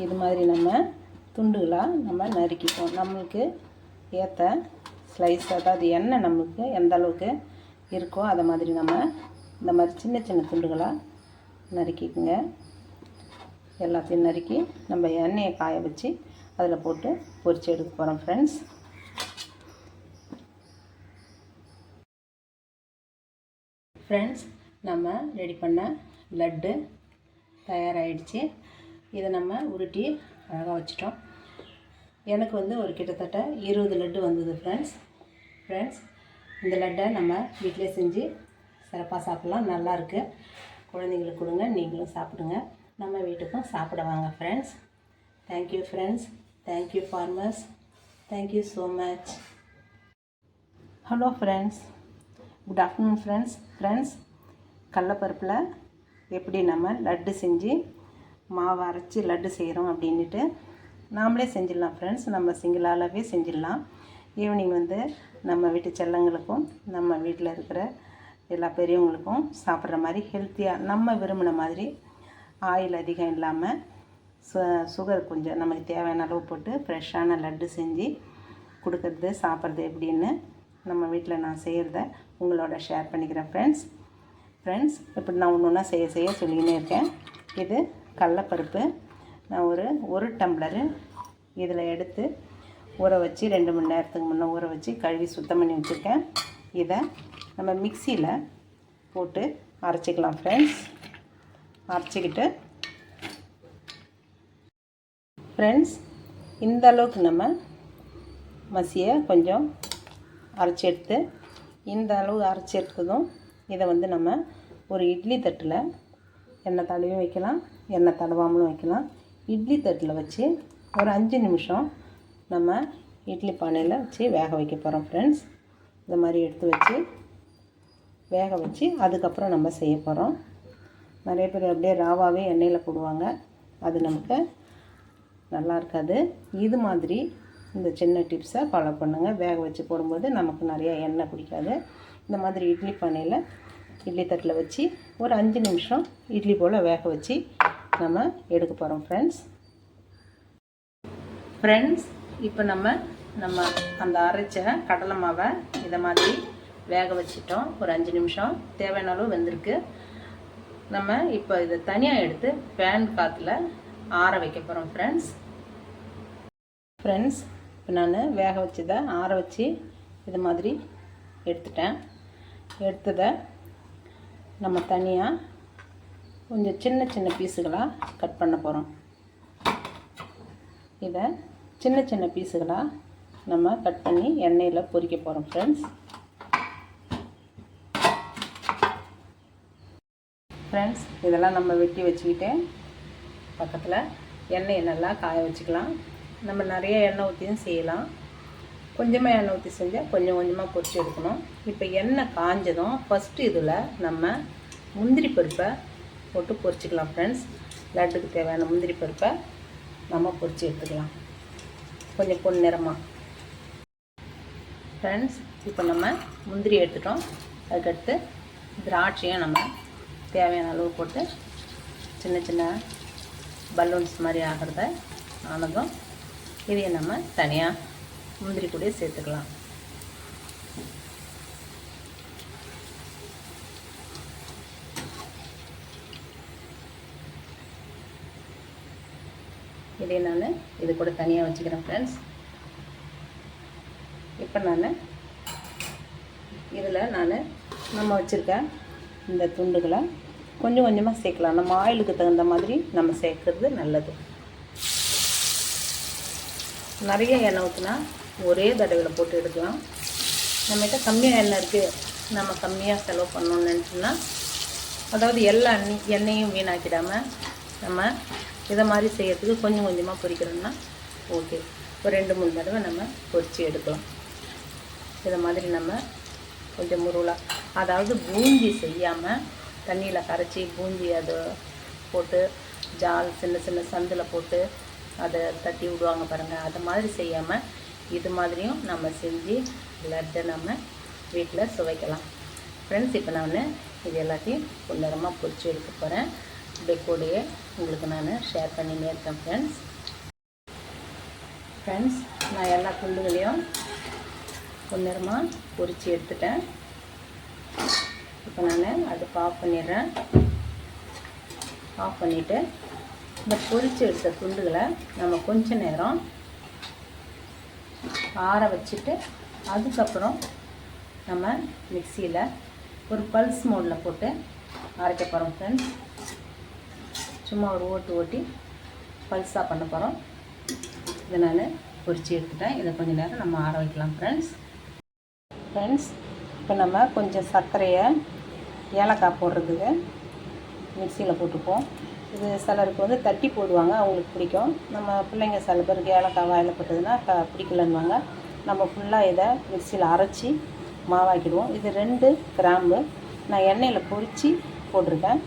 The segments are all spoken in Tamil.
இது மாதிரி நம்ம துண்டுகளாக நம்ம நறுக்கிப்போம். நம்மளுக்கு ஏற்ற ஸ்லைஸ் அதாவது எண்ணெய் நம்மளுக்கு எந்த அளவுக்கு இருக்கோ அதை மாதிரி நம்ம இந்த மாதிரி சின்ன சின்ன துண்டுகளாக நறுக்கிக்குங்க. எல்லாத்தையும் நறுக்கி நம்ம எண்ணெயை காய வச்சு அதில் போட்டு பொரித்து எடுக்க போகிறோம் ஃப்ரெண்ட்ஸ் ஃப்ரெண்ட்ஸ் நம்ம ரெடி பண்ண லட்டு தயாராகிடுச்சு இதை நம்ம உருட்டி அழகாக வச்சிட்டோம். எனக்கு வந்து ஒரு கிட்டத்தட்ட இருபது லட்டு வந்தது ஃப்ரெண்ட்ஸ் ஃப்ரெண்ட்ஸ் இந்த லட்டை நம்ம வீட்டிலே செஞ்சு சிறப்பாக சாப்பிட்லாம். நல்லாயிருக்கு குழந்தைங்களுக்கு கொடுங்க நீங்களும் சாப்பிடுங்க. நம்ம வீட்டுக்கும் சாப்பிட வாங்க friends thank you friends thank you farmers thank you so much hello friends good afternoon friends friends கடலப்பருப்பில் எப்படி நம்ம லட்டு செஞ்சு மாவு அரைச்சி லட்டு செய்கிறோம் அப்படின்ட்டு நாமளே செஞ்சிடலாம் ஃப்ரெண்ட்ஸ் நம்ம சிங்கிளாகவே செஞ்சிடலாம். ஈவினிங் வந்து நம்ம வீட்டு செல்லங்களுக்கும் நம்ம வீட்டில் இருக்கிற எல்லா பெரியவங்களுக்கும் சாப்பிட்ற மாதிரி ஹெல்த்தியாக நம்ம விரும்பின மாதிரி ஆயில் அதிகம் இல்லாமல் சு சுகர் கொஞ்சம் நமக்கு தேவையான அளவு போட்டு ஃப்ரெஷ்ஷான லட்டு செஞ்சு கொடுக்கறது சாப்பிட்றது எப்படின்னு நம்ம வீட்டில் நான் செய்கிறத உங்களோட ஷேர் பண்ணிக்கிறேன் ஃப்ரெண்ட்ஸ் ஃப்ரெண்ட்ஸ் இப்படி நான் ஒன்று ஒன்றா செய்ய செய்ய சொல்லிக்கினே இருக்கேன். இது கடலப்பருப்பு. நான் ஒரு ஒரு டம்ளரு இதில் எடுத்து ஊற வச்சு ரெண்டு மணி நேரத்துக்கு முன்னே ஊற வச்சு கழுவி சுத்தம் பண்ணி வச்சுருக்கேன். இதை நம்ம மிக்சியில் போட்டு அரைச்சிக்கலாம் ஃப்ரெண்ட்ஸ் அரைச்சிக்கிட்டு ஃப்ரெண்ட்ஸ் இந்த அளவுக்கு நம்ம மசியை கொஞ்சம் அரைச்சி எடுத்து இந்த அளவு அரைச்சி எடுத்ததும் இதை வந்து நம்ம ஒரு இட்லி தட்டில் எண்ணெய் தடவியும் வைக்கலாம் எண்ணெய் தடவாமலும் வைக்கலாம். இட்லி தட்டில் வச்சு ஒரு அஞ்சு நிமிஷம் நம்ம இட்லி பானையில் வச்சு வேக வைக்க போகிறோம் ஃப்ரெண்ட்ஸ் இந்த மாதிரி எடுத்து வச்சு வேக வச்சு அதுக்கப்புறம் நம்ம செய்ய போகிறோம். நிறைய பேர் அப்படியே ராவாகவே எண்ணெயில் போடுவாங்க. அது நமக்கு நல்லா இருக்காது. இது மாதிரி இந்த சின்ன டிப்ஸை ஃபாலோ பண்ணுங்கள் வேக வச்சு போடும்போது நமக்கு நிறையா எண்ணெய் குடிக்காது. இந்த மாதிரி இட்லி பானையில் இட்லி தட்டில் வச்சு ஒரு அஞ்சு நிமிஷம் இட்லி போல் வேக வச்சு நம்ம எடுக்க போகிறோம் ஃப்ரெண்ட்ஸ் ஃப்ரெண்ட்ஸ் இப்போ நம்ம நம்ம அந்த அரைச்ச கடலை மாவை இதை மாதிரி வேக வச்சிட்டோம். ஒரு அஞ்சு நிமிஷம். தேவையான அளவு வெந்திருக்கு. நம்ம இப்போ இதை தனியாக எடுத்து ஃபேன் காற்றுல ஆற வைக்க போகிறோம் ஃப்ரெண்ட்ஸ் ஃப்ரெண்ட்ஸ் இப்போ நான் வேக வச்சதை ஆற வச்சு இது மாதிரி எடுத்துட்டேன். எடுத்ததை நம்ம தனியாக கொஞ்சம் சின்ன சின்ன பீஸுகளாக கட் பண்ண போகிறோம் இதை சின்ன சின்ன பீஸுகளாக நம்ம கட் பண்ணி எண்ணெயில் பொரிக்க போகிறோம் ஃப்ரெண்ட்ஸ் ஃப்ரெண்ட்ஸ் இதெல்லாம் நம்ம வெட்டி வச்சுக்கிட்டு பக்கத்தில் எண்ணெயை நல்லா காய வச்சுக்கலாம். நம்ம நிறைய எண்ணெய் ஊற்றியும் செய்யலாம். கொஞ்சமாக எண்ணெய் ஊற்றி செஞ்சால் கொஞ்சம் கொஞ்சமாக பொறிச்சு எடுக்கணும். இப்போ எண்ணெய் காஞ்சதும் ஃபஸ்ட்டு இதில் நம்ம முந்திரி பருப்பை போட்டு பொரிச்சிக்கலாம் ஃப்ரெண்ட்ஸ் லட்டுக்கு தேவையான முந்திரி பருப்பை நம்ம பொறிச்சு எடுத்துக்கலாம். கொஞ்சம் பொன்னிறமாக ஃப்ரெண்ட்ஸ் இப்போ நம்ம முந்திரி எடுத்துட்டோம். அதுக்கடுத்து திராட்சையும் நம்ம தேவையான அளவு போட்டு சின்ன சின்ன பலூன்ஸ் மாதிரி ஆகிறத ஆனதும் இதையும் நம்ம தனியாக முந்திரி கூட சேர்த்துக்கலாம். இதை நான் இது கூட தனியாக வச்சுக்கிறேன் ஃப்ரெண்ட்ஸ் இப்போ நான் இதில் நான் நம்ம வச்சுருக்க இந்த துண்டுகளை கொஞ்சம் கொஞ்சமாக சேர்க்கலாம். நம்ம ஆயிலுக்கு தகுந்த மாதிரி நம்ம சேர்க்குறது நல்லது. நிறைய எண்ணெய் ஊற்றினா ஒரே தடவையில் போட்டு எடுக்கலாம். நம்மகிட்ட கம்மியாக எண்ணெய் இருக்குது நம்ம கம்மியாக செலவு பண்ணணும்னு நினச்சோம்னா அதாவது எல்லா எண்ணெய் எண்ணெயும் வீணாக்கிடாமல் நம்ம இதை மாதிரி செய்யறதுக்கு கொஞ்சம் கொஞ்சமாக பொரிக்கிறோம்னா ஓகே ஒரு ரெண்டு மூணு தடவை நம்ம பொரித்து எடுக்கலாம். இதை மாதிரி நம்ம கொஞ்சம் முருளாக அதாவது பூந்தி செய்யாமல் தண்ணியில் கரைச்சி பூந்தி அதை போட்டு ஜால் சின்ன சின்ன சந்தில் போட்டு அதை தட்டி விடுவாங்க பாருங்கள் அது மாதிரி செய்யாமல் இது மாதிரியும் நம்ம செஞ்சு லட்டை நம்ம வீட்டில் சுவைக்கலாம். ஃப்ரெண்ட்ஸ் இப்போ நான் இது எல்லாத்தையும் பொன்னிறமாக பொறிச்சு எடுக்க போகிறேன் இப்படி கூடயே உங்களுக்கு நான் ஷேர் பண்ணினே இருக்கேன் ஃப்ரெண்ட்ஸ் ஃப்ரெண்ட்ஸ் நான் எல்லா குண்டுகளையும் பொன்னிறமாக பொரித்து எடுத்துட்டேன். இப்போ நான் அடுப்பு ஆஃப் பண்ணிடுறேன். ஆஃப் பண்ணிவிட்டு இந்த பொரித்து எடுத்த துண்டுகளை நம்ம கொஞ்ச நேரம் ஆற வச்சுட்டு அதுக்கப்புறம் நம்ம மிக்சியில் ஒரு பல்ஸ் மோடில் போட்டு அரைக்க போகிறோம் ஃப்ரெண்ட்ஸ் சும்மா ஒரு ஓட்டு ஓட்டி பல்ஸாக பண்ண போகிறோம் இதை நான் பொரித்து எடுத்துட்டேன். இதை கொஞ்சம் நேரம் நம்ம ஆற வைக்கலாம் ஃப்ரெண்ட்ஸ் ஃப்ரெண்ட்ஸ் இப்போ நம்ம கொஞ்சம் சர்க்கரையை ஏலக்காய் போடுறதுக்கு மிக்சியில் போட்டுப்போம். இது சிலருக்கு வந்து தட்டி போடுவாங்க அவங்களுக்கு பிடிக்கும். நம்ம பிள்ளைங்க சில பேருக்கு ஏலக்காய் வாயில் போட்டதுன்னா க பிடிக்கலன்னுவாங்க. நம்ம ஃபுல்லாக இதை மிக்சியில் அரைச்சி மாவாக்கிடுவோம். இது ரெண்டு கிராம்பு. நான் எண்ணெயில் பொரித்து போட்டிருக்கேன்.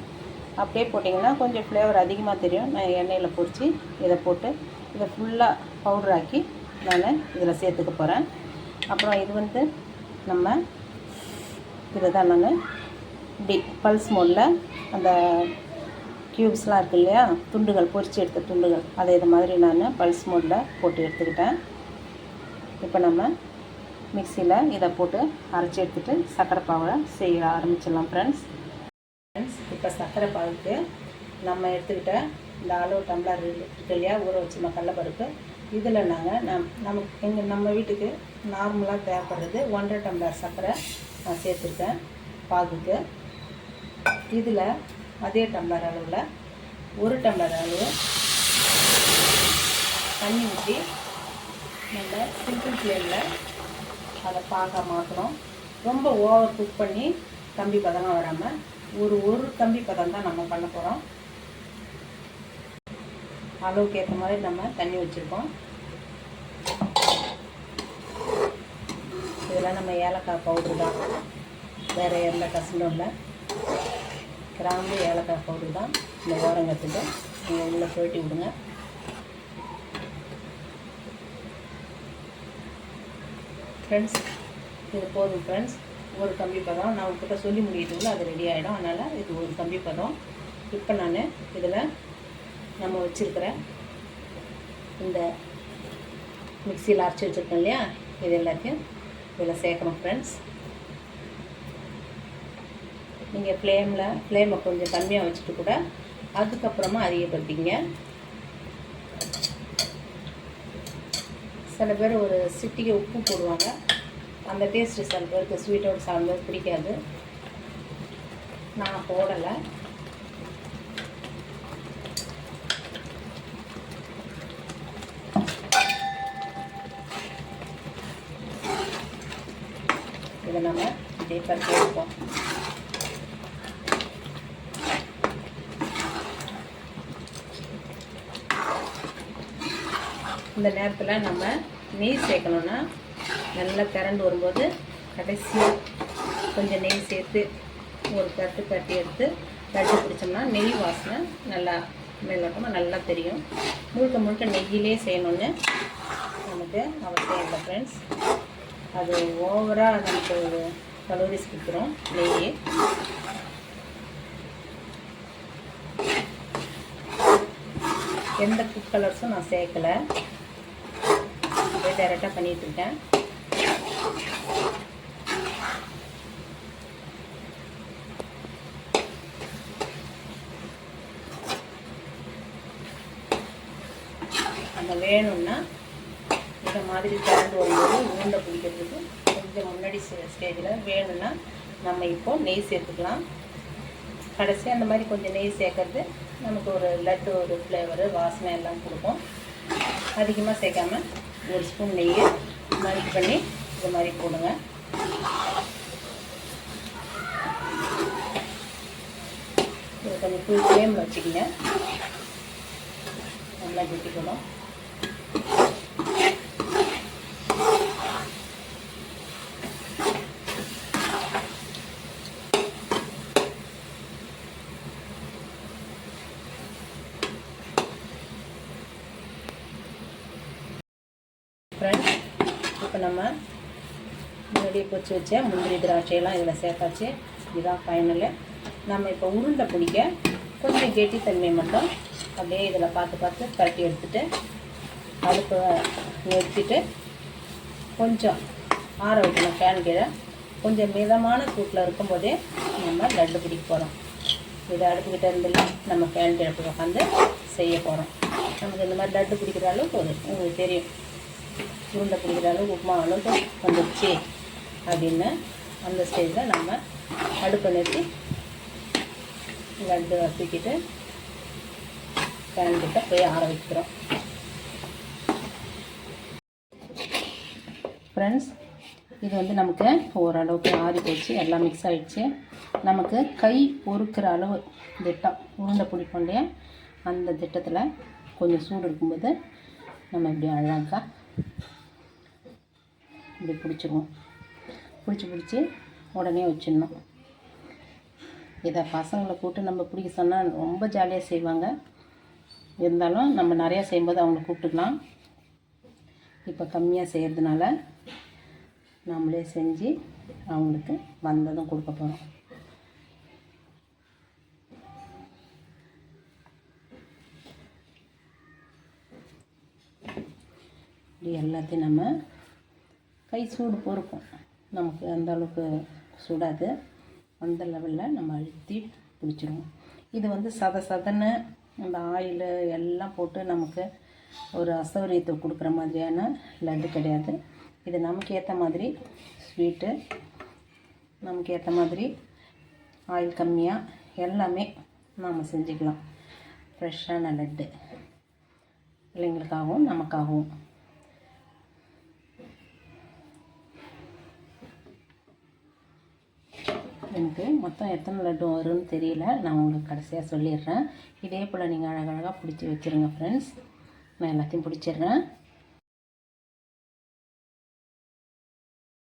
அப்படியே போட்டிங்கன்னா கொஞ்சம் ஃப்ளேவர் அதிகமாக தெரியும். நான் எண்ணெயில் பொரித்து இதை போட்டு இதை ஃபுல்லாக பவுடராக்கி நான் இதில் சேர்த்துக்க போகிறேன் அப்புறம் இது வந்து நம்ம இதை தான் நான் இப்படி பல்ஸ் மோடில் அந்த க்யூப்ஸ்லாம் இருக்கு இல்லையா? துண்டுகள் பொறிச்சு எடுத்த துண்டுகள். அதை இது மாதிரி நான் பல்ஸ் மோடில் போட்டு எடுத்துக்கிட்டேன். இப்போ நம்ம மிக்சியில் இதை போட்டு அரைச்சி எடுத்துகிட்டு சர்க்கரை பாவை செய்ய ஆரம்பிச்சிடலாம் ஃப்ரெண்ட்ஸ் ஃப்ரெண்ட்ஸ் இப்போ சர்க்கரை பாவுக்கு நம்ம எடுத்துக்கிட்ட இந்த அளவு டம்ளர் இருக்கு இல்லையா? ஊற வச்சுமா கடலப்பருப்பு. இதில் நாங்கள் நம் நமக்கு எங்கள் நம்ம வீட்டுக்கு நார்மலாக தேவைப்படுறது ஒன்றரை டம்ளர் சர்க்கரை நான் சேர்த்துருக்கேன் பாகுக்கு. இதில் அதே டம்ளர் அளவில் ஒரு டம்ளர் அளவு தண்ணி ஊற்றி நம்ம சிம்பிள் ஃப்ளேமில் அதை பாகா மாற்றணும் ரொம்ப ஓவர் குக் பண்ணி கம்பி பதமாக வராமல் ஒரு ஒரு கம்பி பதம் தான் நம்ம பண்ண போகிறோம் அளவுக்கு ஏற்ற மாதிரி நம்ம தண்ணி வச்சுருக்கோம். இதெல்லாம் நம்ம ஏலக்காய் பவுடர் தான். வேறு எந்த கசண்டும் இல்லை. கிராம்பு ஏலக்காய் பவுடர் தான் இந்த ஓரங்கத்துக்கு நீங்கள் உள்ளே போயிட்டு விடுங்க. ஃப்ரெண்ட்ஸ் இது போதும் ஃப்ரெண்ட்ஸ் ஒரு கம்பி பதம். நான் உங்ககிட்ட சொல்லி முடியறதுக்குள்ள அது ரெடி ஆகிடும் அதனால் இது ஒரு கம்பி பதம். இப்போ நான் இதில் நம்ம வச்சுருக்கிற இந்த மிக்சியில் அரைச்சி வச்சுருக்கோம் இல்லையா? இது எல்லாத்தையும் இதில் சேர்க்கணும் ஃப்ரெண்ட்ஸ் நீங்கள் ஃப்ளேமில் ஃப்ளேமை கொஞ்சம் கம்மியாக வச்சுட்டு கூட அதுக்கப்புறமா அதிகப்படுத்திங்க சில பேர் ஒரு சிட்டிக்கு உப்பு போடுவாங்க. அந்த டேஸ்ட்டு சில பேருக்கு ஸ்வீட்டோட சாப்பிடும்போது பிடிக்காது. நான் போடலை. இதை நம்ம இதே பருத்தி எடுப்போம் இந்த நேரத்தில் நம்ம நெய் சேர்க்கணுன்னா நல்லா திரண்டு வரும்போது கடைசியாக கொஞ்சம் நெய் சேர்த்து ஒரு கட்டு கட்டி எடுத்து கட்டி பிடிச்சோம்னா நெய் வாசனை நல்லா மேலோட்டமாக நல்லா தெரியும். முழுக்க முழுக்க நெய்யிலே செய்யணுன்னு நமக்கு அவசியம் இல்லை ஃப்ரெண்ட்ஸ் அது ஓவராக நமக்கு கலோரிஸ் கொடுத்துரும் நெய் எந்த ஃபுட் கலர்ஸும் நான் சேர்க்கலை. டேரெக்டாக பண்ணிகிட்ருக்கேன் அந்த வேணும்னா இந்த மாதிரி திறந்து வரும்போது உருண்டை பிடிக்கிறதுக்கு கொஞ்சம் முன்னாடி ஸ்டேஜில் வேணும்னா நம்ம இப்போ நெய் சேர்த்துக்கலாம். கடைசி அந்த மாதிரி கொஞ்சம் நெய் சேர்க்கறது நமக்கு ஒரு லட்டு ஒரு ஃப்ளேவரு வாசனை எல்லாம் கொடுக்கும். அதிகமாக சேர்க்காம ஒரு ஸ்பூன் நெய் மல்ட் பண்ணி இது மாதிரி போடுங்க. இது கொஞ்சம் ஃபுல் ஃப்ளேமில் வச்சுக்கிங்க. நல்லா கெட்டிக்கணும் ஃப்ரெண்ட்ஸ் இப்போ நம்ம முன்னாடியே பொச்சு வச்ச முந்திரி திராட்சையெல்லாம் இதில் சேர்த்தாச்சு. இதுதான் ஃபைனலு நம்ம இப்போ உருண்டை பிடிக்க கொஞ்சம் கெட்டித்தன்மை மட்டும் அப்படியே இதில் பார்த்து பார்த்து கட்டி எடுத்துகிட்டு அடுப்பு நிறுத்திட்டு கொஞ்சம் ஆற வைக்கணும் ஃபேன் கீழே. கொஞ்சம் மிதமான சூட்டில் இருக்கும்போதே நம்ம லட்டு பிடிக்க போகிறோம் இதை அடுப்புக்கிட்ட இருந்துல நம்ம ஃபேன் கீழே உட்காந்து செய்ய போகிறோம் நமக்கு இந்த மாதிரி லட்டு பிடிக்கிற அளவுக்கு உங்களுக்கு தெரியும். உருண்டை பிடிக்கிற அளவுக்கு உப்புமா அளவுக்கு வந்துடுச்சு அப்படின்னு அந்த ஸ்டேஜில் நம்ம அடுப்பை நிறுத்தி லட்டு வசிக்கிட்டு ஃபேன் கிட்ட போய் ஆற வைக்கிறோம். ஃப்ரெண்ட்ஸ் இது வந்து நமக்கு ஓரளவுக்கு ஆறி போச்சு எல்லாம் மிக்ஸ் ஆகிடுச்சு நமக்கு கை பொறுக்கிற அளவு திட்டம் உருண்டை பிடிப்போம் இல்லையா? அந்த திட்டத்தில் கொஞ்சம் சூடு இருக்கும்போது நம்ம இப்படி அழகாக இப்படி பிடிச்சிருவோம் பிடிச்சி பிடிச்சி உடனே வச்சிடணும். இதை பசங்களை கூப்பிட்டு நம்ம பிடிக்க சொன்னால் ரொம்ப ஜாலியாக செய்வாங்க. இருந்தாலும் நம்ம நிறையா செய்யும்போது அவங்கள கூப்பிட்டுக்கலாம். இப்போ கம்மியாக செய்கிறதுனால நம்மளே செஞ்சு அவங்களுக்கு வந்ததும் கொடுக்க போகிறோம் இப்படி எல்லாத்தையும் நம்ம கை சூடு பொறுக்கும். நமக்கு அந்த அளவுக்கு சுடாது. அந்த லெவலில் நம்ம அழுத்தி பிடிச்சிருவோம் இது வந்து சத சதன்னு அந்த ஆயில் எல்லாம் போட்டு நமக்கு ஒரு அசௌரியத்தை கொடுக்குற மாதிரியான லட்டு கிடையாது. இது நமக்கு ஏற்ற மாதிரி ஸ்வீட்டு நமக்கு ஏற்ற மாதிரி ஆயில் கம்மியாக எல்லாமே நாம் செஞ்சுக்கலாம். ஃப்ரெஷ்ஷான லட்டு. பிள்ளைங்களுக்காகவும் நமக்காகவும். எனக்கு மொத்தம் எத்தனை லட்டு வரும்னு தெரியல. நான் உங்களுக்கு கடைசியாக சொல்லிடுறேன். இதே போல் நீங்கள் அழகழகாக பிடிச்சி வச்சுருங்க ஃப்ரெண்ட்ஸ் நான் எல்லாத்தையும் பிடிச்சிடுறேன்.